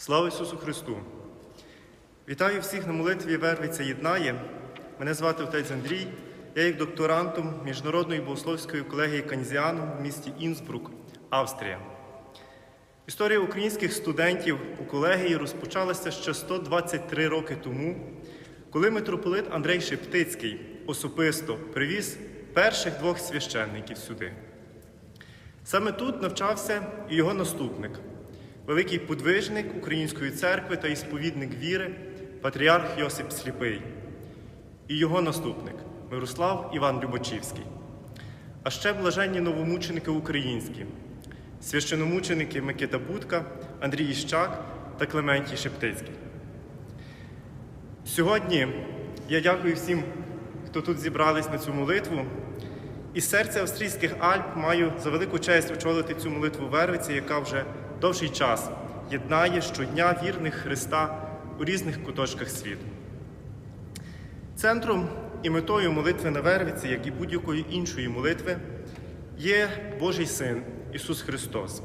Слава Ісусу Христу! Вітаю всіх на молитві Вервиця єднає. Мене звати отець Андрій. Я є докторантом Міжнародної богословської колегії Канзіану в місті Інсбрук, Австрія. Історія українських студентів у колегії розпочалася ще 123 роки тому, коли митрополит Андрей Шептицький особисто привіз перших двох священників сюди. Саме тут навчався і його наступник, великий подвижник Української церкви та ісповідник віри, патріарх Йосип Сліпий, і його наступник Мирослав Іван Любочівський, а ще блаженні новомученики українські, священомученики Микита Будка, Андрій Іщак та Клементій Шептицький. Сьогодні я дякую всім, хто тут зібрались на цю молитву. Із серця австрійських Альп маю за велику честь очолити цю молитву Вервиці, яка вже довший час єднає щодня вірних Христа у різних куточках світу. Центром і метою молитви на Вервиці, як і будь-якої іншої молитви, є Божий Син Ісус Христос.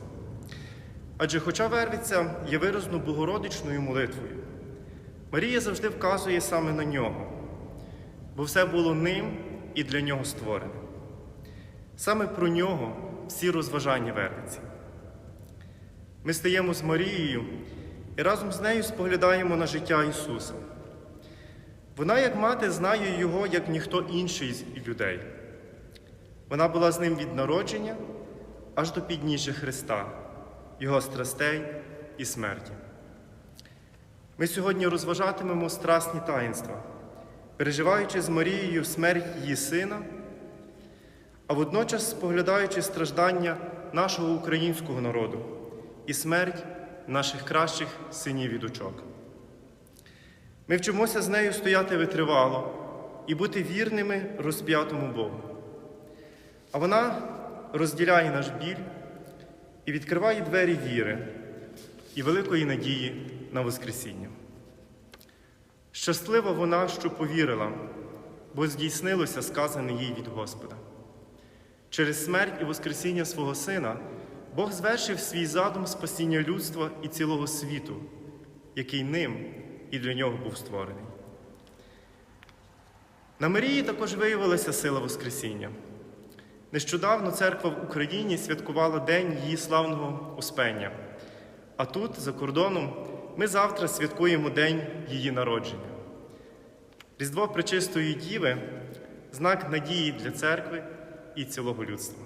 Адже, хоча Вервиця є виразно богородичною молитвою, Марія завжди вказує саме на нього, бо все було ним і для нього створене. Саме про нього всі розважання Вервиці. Ми стаємо з Марією і разом з нею споглядаємо на життя Ісуса. Вона, як мати, знає Його, як ніхто інший з людей. Вона була з ним від народження аж до підніжжя Христа, Його страстей і смерті. Ми сьогодні розважатимемо страсні таїнства, переживаючи з Марією смерть її сина, а водночас споглядаючи страждання нашого українського народу і смерть наших кращих синів і дочок. Ми вчимося з нею стояти витривало і бути вірними розп'ятому Богу. А вона розділяє наш біль і відкриває двері віри і великої надії на Воскресіння. Щаслива вона, що повірила, бо здійснилося сказане їй від Господа. Через смерть і Воскресіння свого Сина Бог звершив свій задум спасіння людства і цілого світу, який ним і для нього був створений. На Марії також виявилася сила Воскресіння. Нещодавно церква в Україні святкувала День її славного Успення. А тут, за кордоном, ми завтра святкуємо День її народження. Різдво Пречистої Діви знак надії для церкви і цілого людства.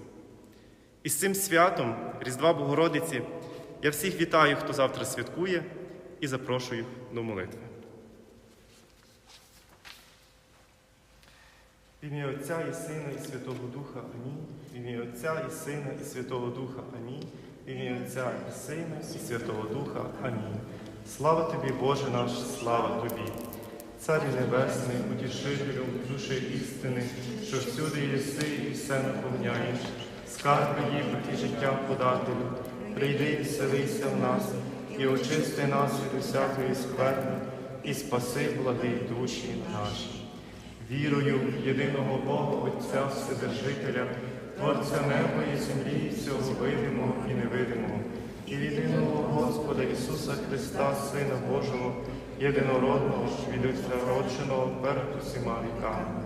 І з цим святом Різдва Богородиці я всіх вітаю, хто завтра святкує, і запрошую до молитви. В ім'я Отця і Сина, і Святого Духа Амінь. В ім'я Отця і Сина, і Святого Духа Амінь. В ім'я Отця і Сина, і Святого Духа Амінь. Слава тобі, Боже наш, слава тобі. Царю Небесний, утішителю, душі істини, що всюди єси і все наповняєш, скарб їх і життя подателю, прийди і вселися в нас, і очисти нас від усякої скверни, і спаси благі душі наші. Вірою в єдиного Бога Отця Вседержителя, Творця неба і землі, всього видимого і невидимого, і єдиного Господа Ісуса Христа, Сина Божого, єдинородного, від Отця родженого перед усіма віками.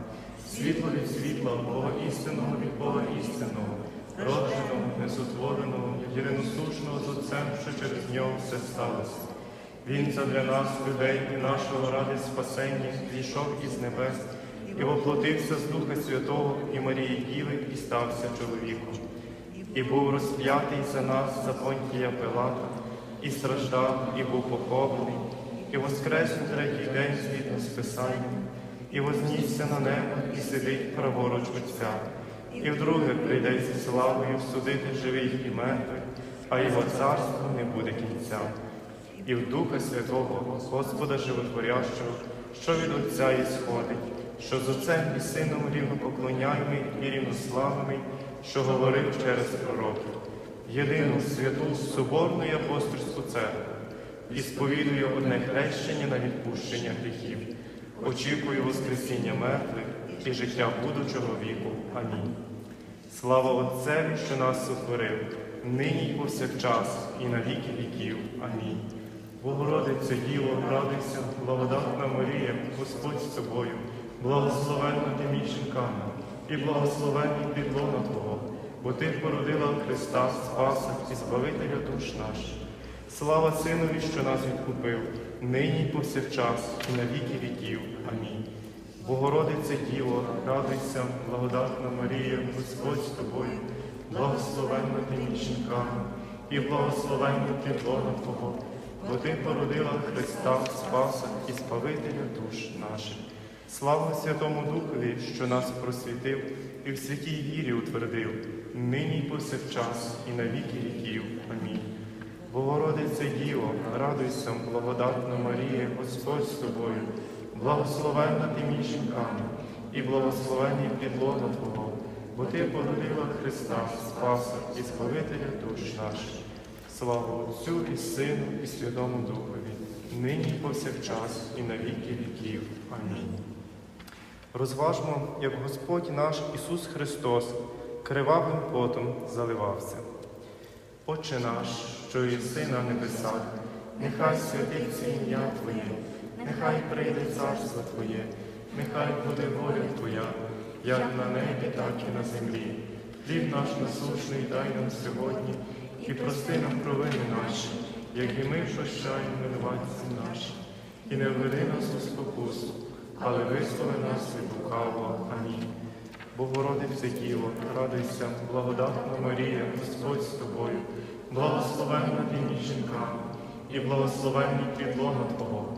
Світло від світла, Бога істинного від Бога істинного, родженого, несотвореного, єдиносушного з Отцем, що через нього все сталося. Він задля нас, людей і нашого ради спасення, зійшов із небес і воплотився з Духа Святого і Марії Діви і стався чоловіком. І був розп'ятий за нас за Понтія Пилата, і страждав, і був похований, і воскрес у третій день згідно з Писанням, і вознісся на небо, і сидить праворуч Отця, і вдруге прийде зі славою судити живих і мертвих, а його царство не буде кінця. І в Духа Святого, Господа Животворящого, що від Отця і сходить, що з Отцем і Сином рівно поклоняємий і рівнославний, що говорив через пророків, єдину святу Соборну і апостольську церкву, і сповідую одне хрещення на відпущення гріхів, очікую Воскресіння мертвих і життя будучого віку. Амінь. Слава Отцеві, що нас сотворив, нині й повсякчас, і на віки віків. Амінь. Богородице Діво, радуйся, благодатна Марія, Господь з тобою, благословенна ти між і благословенний підлона Твого, бо Ти породила Христа, Спаса і Збавителя душ наших. Слава Синові, що нас відкупив, нині і повсякчас, і на віки віків. Амінь. Богородице Діво, радуйся, благодатна Марія, Господь з тобою, благословенна ти між і благословенний підлона Твого, бо Ти породила Христа, Спаса і Спавителя душ наших. Слава Святому Духові, що нас просвітив і в святій вірі утвердив, нині й повсякчас, і на віки віків. Амінь. Богородице Діво, радуйся, благодатна Марія, Господь з тобою, благословенна ти між жінками, і благословенний підлона Твого, бо Ти породила Христа, Спаса і Спавителя душ наших. Слава Отцю і Сину, і Святому Духові, нині і повсякчас, і на віки віків. Амінь. Розважмо, як Господь наш Ісус Христос кривавим потом заливався. Отче наш, що єси на небесах, нехай святиться ім'я Твоє, нехай прийде царство Твоє, нехай буде воля Твоя, як на небі, так і на землі. Хліб наш насушний дай нам сьогодні і прости нам провини наші, як і ми прощаємо винуватцям нашим. І не введи нас у спокусу, але визволи нас від лукавого. Амінь. Богородице Діво, радуйся, благодатна Марія, Господь з тобою, благословенна ти між жінками, і благословенний підлона Твого,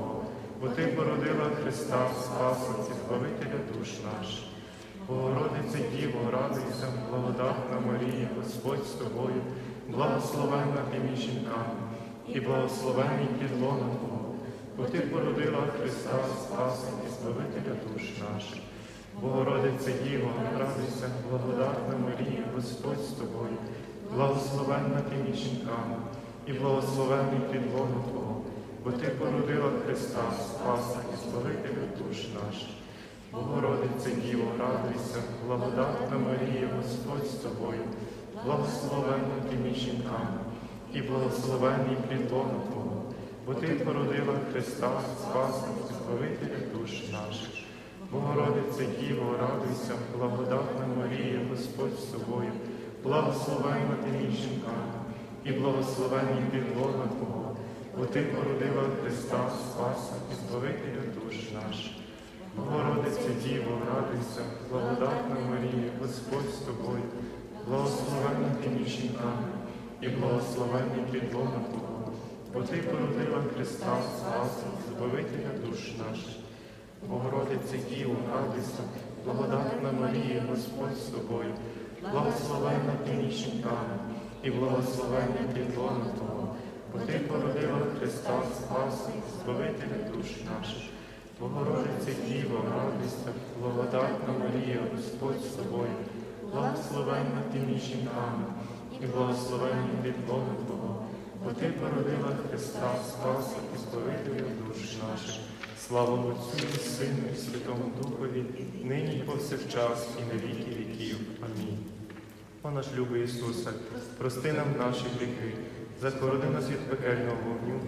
бо Ти породила Христа, Спаса Збавителя душ наших. Богородице Діво, радуйся, благодатна Марія, Господь з тобою, благословенна ти між жінками, і благословенний підлона Твого, бо Ти породила Христа, Спаса Збавителя душ наших. Богородице Діво, радуйся, благодатна Марія, Господь з тобою, благословенна ти між жінками, і благословенний підлона Твого, бо Ти породила Христа, Спаса і Збавителя душ наших. Богородице Діво, радуйся, благодатна Марія, Господь з тобою, благословенна ти між жінками, і благословенний підлона Твого, бо Ти породила Христа, Спаса і Збавителя душ наших. Богородице Діво, радуйся, благодатна Марія, Господь з тобою, благословенна ти між жінками, і благословенний підлона Твого, бо Ти породила Христа, Спаса і Збавителя душ наших. Богородице Діво, радуйся, благодатна Марія, Господь з тобою, благословенна ти між жінками, і благословенний підлона Твого, бо Ти породила Христа, Спаса і Збавителя душ наших. Богородице Діво, радуйся, благодатна Марія, Господь з тобою, благословенна ти між жінками, і благословенний підлона Твого, бо Ти породила Христа, Спаса Збавителя душ наших. Богородице Діво, радуйся, благодатна Марія, Господь з тобою, благословенна ти між жінками, і благословенний підлона Твого, бо Ти породила Христа, Спаса і Збавителя душ наших. Слава Отцю і Сину, і Святому Духові, нині і повсякчас, і на віки віків. Амінь. О наш любий Ісусе, прости нам наші гріхи, захорони нас від пекельного вогню,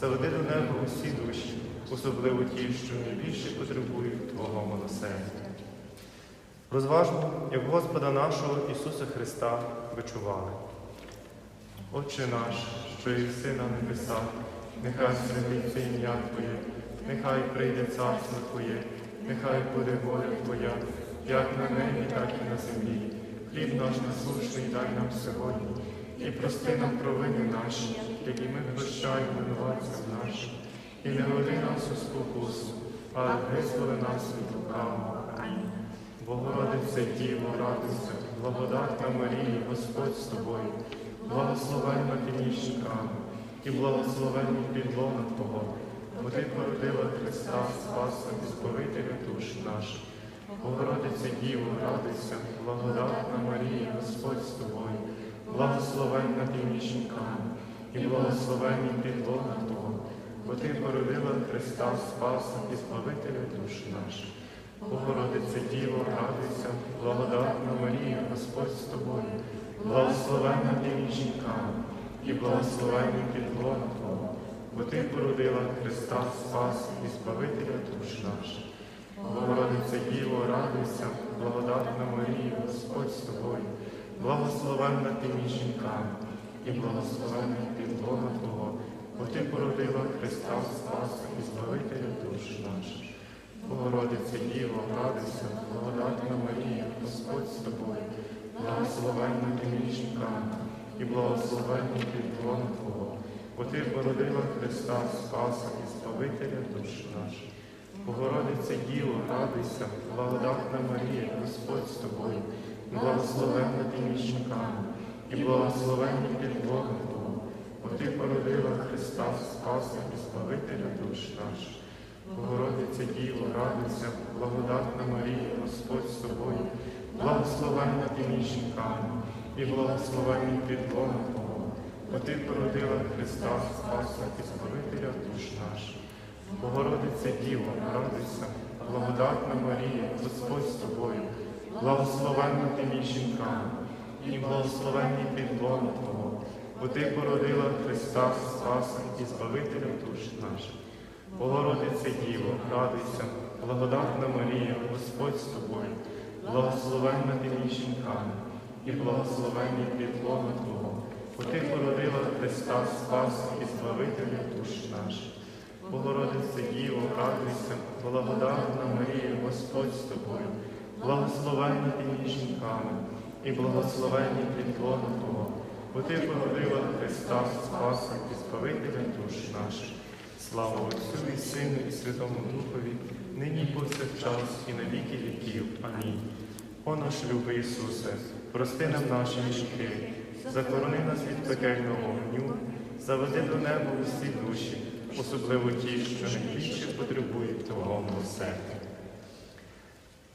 заведи до неба усі душі, особливо ті, що найбільше потребують Твого милосердя. Розважмо, як Господа нашого Ісуса Христа вичували. Отче наш, що єси на небесах, нехай святиться ім'я Твоє, нехай прийде царство Твоє, нехай буде воля Твоя, як на небі, так і на землі. Хліб наш насущний дай нам сьогодні, і прости нам провини наші, які ми прощаємо винуватцям нашим, і не веди нас у спокусу, але визволи нас від лукавого. Богородице Діво, радуйся, благодатна Марія, Господь з тобою, благословенна ти і благословенний підлона Твого, бо Ти породила Христа, Спаса і Збавителя душ наших. Богородице Діво, радуйся, благодатна Марія, Господь з тобою, благословенна ти між жінками, і благословенний підлога Твого, бо Ти породила Христа, Спаса і Збавителя душ наших. Богородице Діво, радуйся, благодатна Марія, Господь з тобою, благословенна ти між жінками, і благословенний підлога Твого, бо Ти породила Христа, Спаса і Збавителя душ наших. Богородице Діво, радуйся, благодатна Марія, Господь з тобою, благословенна ти між жінками, і благословенний підлога Твого, бо Ти породила Христа Спаса і Збавителя душ наших. Богородице Діво, радуйся, благодатна Марія, Господь з тобою, благословенна ти між жінками, і благословенний підлога Твого, бо Ти породила Христа Спаса і Збавителя душ наших. Богородице Діво, радуйся, благодатна Марія, Господь з тобою, благословенна ти між жінками, і благословенний підлога Твого, бо Ти породила Христа Спаса і Збавителя душ наших. Богородице Діво, радуйся, благодатна Марія, Господь з тобою, благословенна ти між жінками, і благословенний підлога Твого, бо Ти породила Христа Спаса і Збавителя душ наших. Богородице Діво, радуйся, благодатна Марія, Господь з тобою, благословенна ти між жінками, і благословенний підлога Твого, бо Ти породила Христа Спаса і Збавителя душ наших. Богородице Діво, радуйся, благодатна Марія, Господь з тобою, благословенна ти між жінками, і благословенний підлога Твого, бо Ти породила Христа Спаса і Збавителя душ наших. Богородице Діво, радуйся, благодатна Марія, Господь з тобою, благословенна між жінками, і благословенний підлога Твого, бо Ти породила Христа Спаса і Збавителя душ наших. Слава Отцю і Сину, і Святому Духові, нині повсякчас, і на віки віків. Амінь. О наш любий Ісусе, прости нам наші гріхи, захорони нас від пекельного вогню, заведи до неба усі душі, особливо ті, що найбільше потребують Твого милосердя.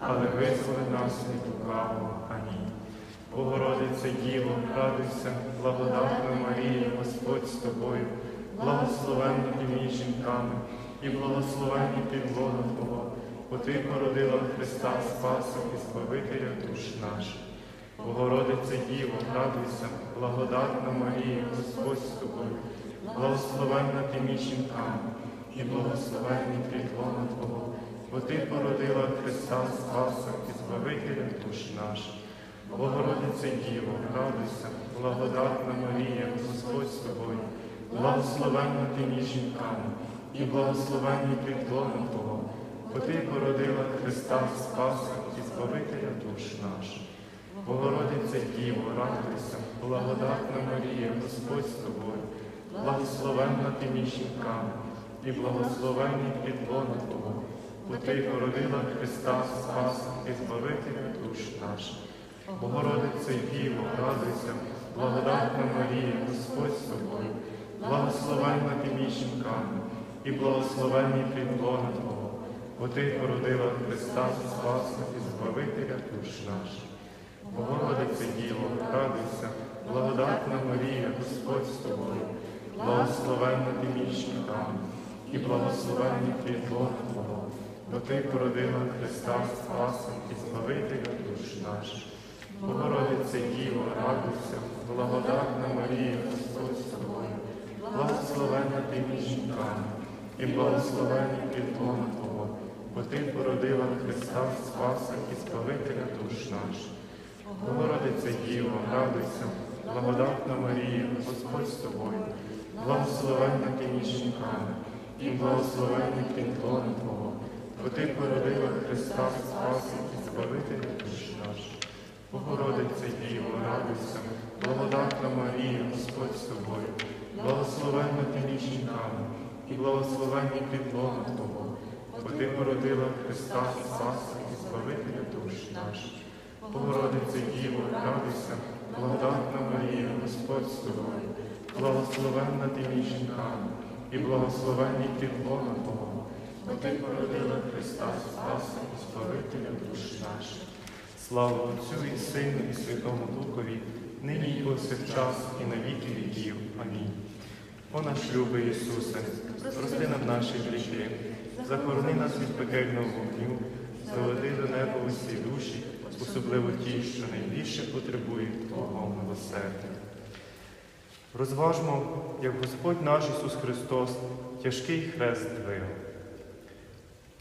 але визволи нас від лукавого. Амінь. Богородице Діво, радуйся, благодатна Марія, Господь з тобою, благословенна ти між жінками, і благословенний підлога Твого, бо Ти породила Христа Спаса і Збавителя душ наших. Богородице Діво, радуйся, благодатна Марія, Господь з тобою, благословенна ти між жінками, і благословенний підлога Твого, бо Ти породила Христа Спаса і Збавителя душ наших. Богородице Діво, радуйся, благодатна Марія, Господь з тобою, благословенна ти між жінками, і благословенний підлога Твого, бо Ти породила Христа Спаса і Збавителя душ наших. Богородице Діво, радуйся, благодатна Марія, Господь з тобою, благословенна ти між жінками, і благословенний підлога Твого, бо Ти породила Христа Спаса і Збавителя душ наших. Богородице Діво, радуйся, благодатна Марія, Господь з тобою, благословенна ти між і благословенний підлога Твого, бо Ти породила Христа Спаса і Збавителя душ наших. Богородице Діво, радуйся, благодатна Марія, Господь з тобою, благословенна ти між жінками, і благословенний підлога Твого, бо Ти породила Христа Спаса і Збавителя душ наших. Богородице Діво, радуйся, благодатна Марія, Господь з тобою, благословенна ти між жінками, і благословенний підлога Твого, бо Ти породила Христа Спаса і Збавителя душ наших. Богородице Діво, радуйся, благодатна Марія, Господь з тобою, благословенна ти між жінками, і благословенний підлога Твого, бо Ти породила Христа, спаси і збавителя душ наших. Богородице Діво, радуйся, благодатна Марія, Господь з тобою, благословенна ти між жінками, і благословенний підлога Твого, бо ти породила Христа, Спаса і Збавителя душ наших. Богородице Діво, радуйся, благодатна Марія, Господь з тобою, благословенна ти між жінками, і благословенний підлога Твого, бо ти породила Христа, Спаса і Збавителя душ наших. Слава Отцю і Сину, і Святому Духові, нині і повсякчас, і на віки віків. Амінь. О наш любий Ісусе, прости нам наші гріхи, захорони нас від пекельного вогню, заведи до неба усі душі, особливо ті, що найбільше потребують Твого милосердя. Розважмо, як Господь наш Ісус Христос тяжкий хрест двигав.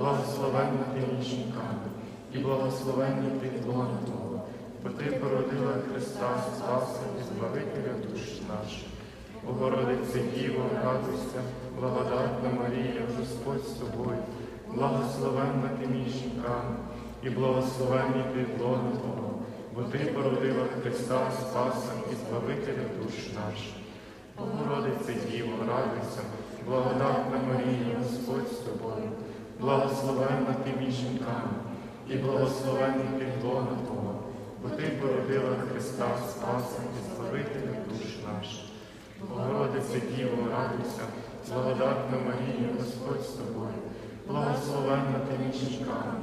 благословенна ти між жінками, і благословенний підлон Твого, бо ти породила Христа, Спаса і Збавителя душ наших. Богородице Діво, радуйся, благодатна Марія, Господь з тобою, благословенна ти між жінками, і благословенний підлон Твого, бо ти породила Христа, Спаса і Збавителя душ наших. Богородице Діво, радуйся, благодатна Марія, Господь з тобою, благословенна ти між жінками, і благословенний підлона Твого, бо ти породила Христа, Спаса і Збавителя душ наших. Богородице Діво, радуйся, благодатна Марія, Господь з тобою, благословенна ти між жінками,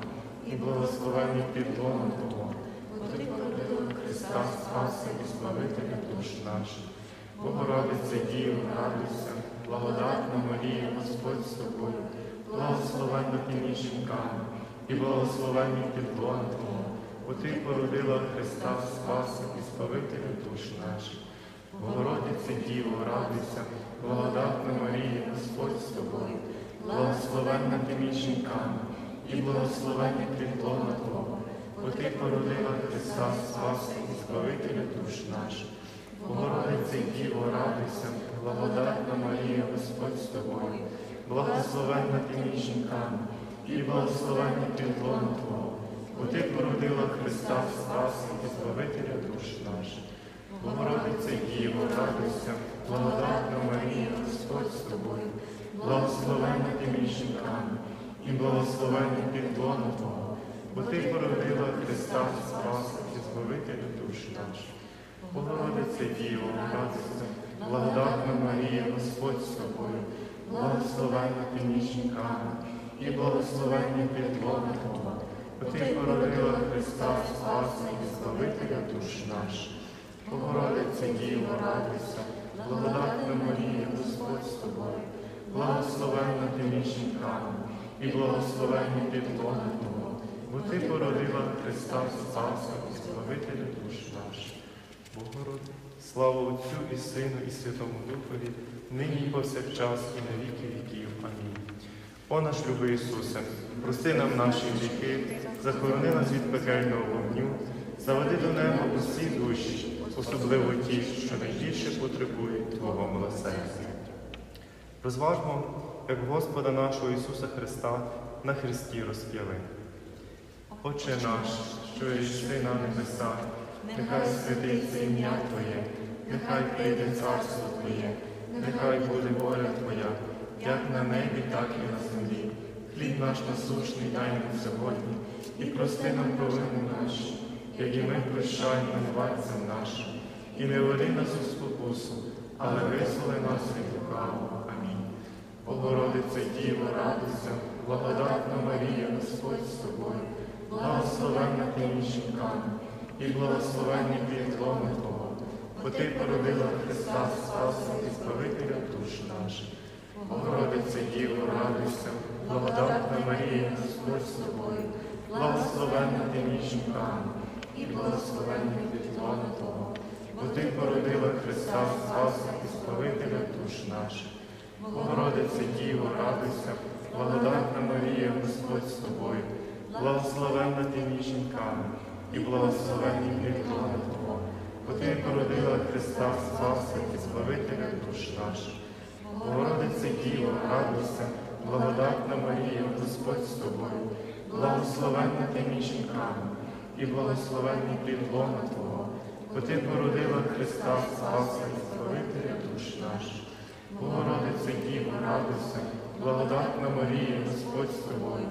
і благословенний підлона Твого, бо ти породила Христа, Спаса і Збавителя душ наших. Богородице Діво, радуйся, благодатна Марія, Господь з тобою, благословенна ти між жінками, і благословенний підлон Твого, бо ти породила Христа, Спаса і Збавителя душ наших. Богородице Діво, радуйся, благодатна Марія, Господь з тобою, благословенна ти між жінками, і благословенний підлон Твого, бо ти породила Христа, Спаса і Збавителя душ наших. Богородице Діво, радуйся, благодатна Марія, Господь з тобою, благословенна ти жінками, і благословенний підлон Твого, бо ти породила Христа, Спаса і Збавителя душ наших. Богородице Діво, радуйся, благодатна Марія, Господь з тобою, благословенна ти між жінками, і благословенний підлон Твого, бо ти породила Христа, Спаса і Збавителя душ наших. Богородице Діво, радуйся, благодатна Марія, Господь з тобою, благословенна ти жінками, і благословенний підлон Твого, бо ти породила Христа, Спаса і Збавителя душ наших. Богородице Діво, радуйся, благодатна Марія, Господь з тобою, благословенна ти між жінками, і благословенний підлон Твого, бо ти породила Христа, Спаса і Збавителя душ наших. Богородице, слава Отцю і Сину, і Святому Духові, нині і повсякчас, і на віки віків. Амінь. О наш любий Ісусе, прости нам наші гріхи, захорони нас від пекельного вогню, заведи до неба усі душі, особливо ті, що найбільше потребують Твого милосердя. Розважмо, як Господа нашого Ісуса Христа на Христі розп'яли. Отче наш, що єси на небесах, нехай святиться ім'я Твоє, нехай прийде царство Твоє, нехай буде воля Твоя, як на небі, так і на землі. Хліб наш насушний дай нам сьогодні, і прости нам провини наші, як і ми прощаємо винуватцям нашим, і не веди нас у спокусу, але визволи нас від лукавого. Амінь. Богородице Діво, радуйся, благодатна Марія, Господь з тобою, благословенна ти жінками, і благословенний підломи Твого, бо ти породила Христа, Спаса і Збавителя душ наших. Богородице Діво, радуйся, благодатна Марія, Господь з тобою, благословенна між жінками, і благословенний плітлона Твого, бо Ти породила Христа Спаса і Збавителя душ наших. Богородице Діво, радуйся, благодатна Марія, Господь з тобою, благословенна ти між жінками, і благословенний плітлона Твого, бо Ти породила Христа Спаса і Збавителя душ наших. Богородице Діво, радуйся, благодатна Марія, Господь з тобою, благословенна ти між жінками, і благословенний плід Твого, бо Ти породила Христа Спаса і Збавителя душ наших. Богородице Діво, радуйся, благодатна Марія, Господь з тобою,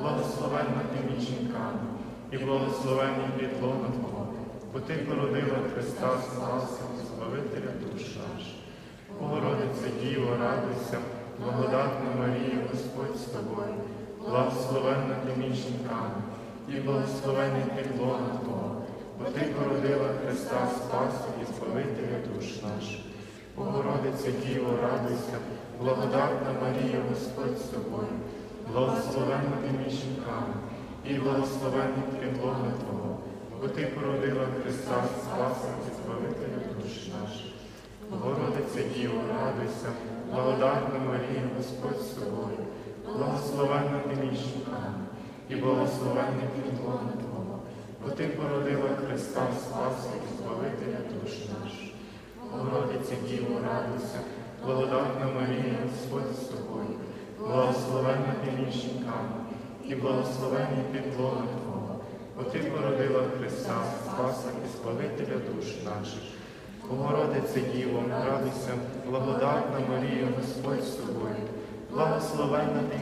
благословенна ти між жінками, і благословенний плід лона Твого, бо Ти породила Христа Спаса Збавителя душ наших. Богородице Діво, радуйся, благодатна Марія, Господь з тобою, благословенна ти між жінками, і благословенний підлона Твого, бо Ти породила Христа Спаса і Збавителя душ наших. Богородице Діво, радуйся, благодатна Марія, Господь з тобою, благословенна ти між жінками, і благословенний підлона Твого, бо Ти породила Христа Спаса і Збавителя душ наших. Богородице Діво, радуйся, благодатна Марія, Господь з тобою, благословенна ти між жінками, і благословенний підлона Твого, бо Ти породила Христа Спаса і Збавителя душ наших. Богородице Діво, радуйся, благодатна Марія, Господь з тобою, благословенна ти між жінками, і благословенний підлона Твого, бо породила Христа Спаса і Збавителя душ наших. Богородице Діво, радуйся, благодатна Марія, Господь з тобою, благословенна ти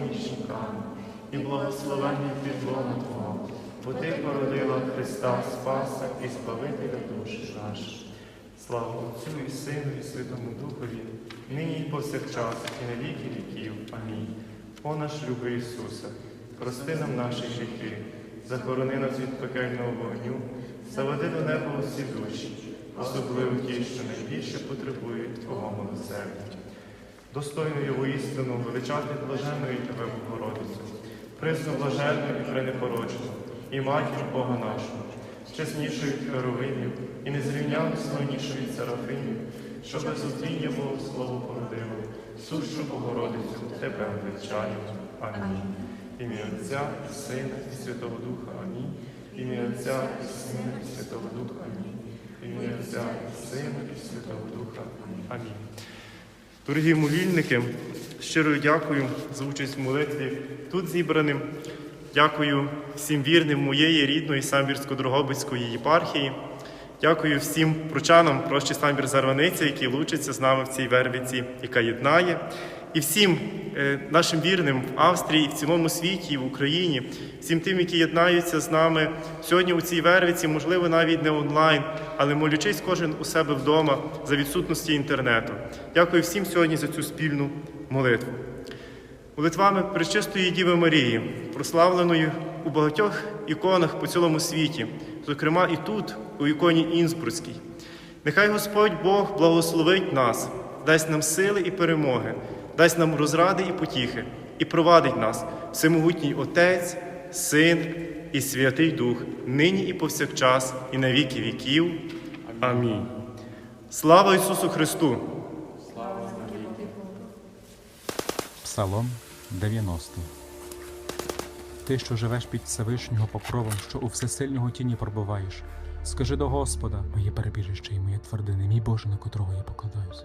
і благословенний підлона Твого, бо Ти породила Христа Спаса і Збавителя душ наших. Слава Отцю і Сину, і Святому Духові, нині і повсякчас, і на віки віків. Амінь. О наш любий Ісусе, прости нам наші гріхи, захорони нас від пекельного вогню, заведи до неба усі душі, особливо ті, що найбільше потребують Твого милосердя. Достойною воістину величати блаженної Тебе, Богородицю, присно блаженну і пренепорочну, і матір Бога нашого, чеснішою від херовимів і незрівняно славнішою від серафимів, що без отління Богу слово породило, сущу Богородицю Тебе величаю. Амінь. Ім'я Отця і Сина і Святого Духа. Амінь. Ім'я Отця і Сина і Святого Духа. Амінь. Ім'я Отця і Сина і Святого Духа. Амінь. Дорогі молільники, щиро дякую за участь в молитві тут зібраним. Дякую всім вірним моєї рідної самбірсько-дрогобицької єпархії. Дякую всім прочанам прощі самбір Зарваниця, які лучаться з нами в цій вервиці, яка єднає. І всім е, нашим вірним в Австрії, в цілому світі, в Україні, всім тим, які єднаються з нами сьогодні у цій вервиці, можливо, навіть не онлайн, але молючись кожен у себе вдома за відсутності інтернету. Дякую всім сьогодні за цю спільну молитву. Молитвами Пречистої Діви Марії, прославленою у багатьох іконах по цілому світі, зокрема і тут, у іконі Інсбруцькій. Нехай Господь Бог благословить нас, дасть нам сили і перемоги, дасть нам розради і потіхи, і провадить нас, всемогутній Отець, Син і Святий Дух, нині і повсякчас, і на віки віків. Амінь. Слава Ісусу Христу! Псалом 90 Ти, що живеш під Всевишнього покровом, що у всесильного тіні пробуваєш, скажи до Господа, моє перебіжище і моє твердине, мій Боже, на котрого я покладаюсь.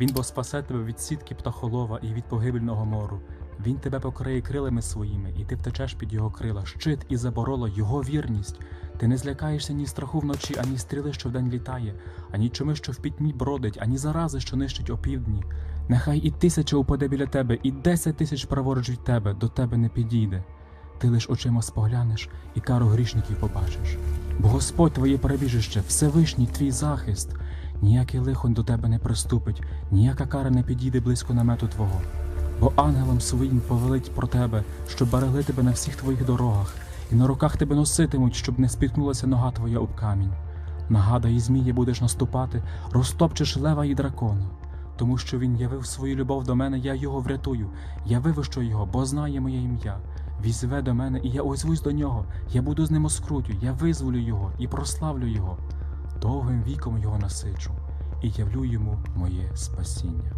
Він бо спасе тебе від сітки птахолова і від погибельного мору. Він тебе покриє крилами своїми, і ти втечеш під його крила, щит і забороло його вірність. Ти не злякаєшся ні страху вночі, ані стріли, що вдень літає, ані чуми, що в пітьмі бродить, ані зарази, що нищить опівдні. Нехай і тисяча упаде біля тебе, і десять тисяч праворуч від тебе до тебе не підійде. Ти лиш очима споглянеш і кару грішників побачиш. Бо Господь твоє перебіжище, Всевишній твій захист, ніякий лихон до тебе не приступить, ніяка кара не підійде близько намету твого. Бо ангелам своїм повелить про тебе, щоб берегли тебе на всіх твоїх дорогах, і на руках тебе носитимуть, щоб не спіткнулася нога твоя об камінь. Нагада і змії будеш наступати, розтопчеш лева і дракона. Тому що він явив свою любов до мене, я його врятую, я вивищу його, бо знає моє ім'я. візве до мене, і я озвусь до нього. Я буду з ним у скруті, я визволю його і прославлю його. Довгим віком його насичу і явлю йому моє спасіння.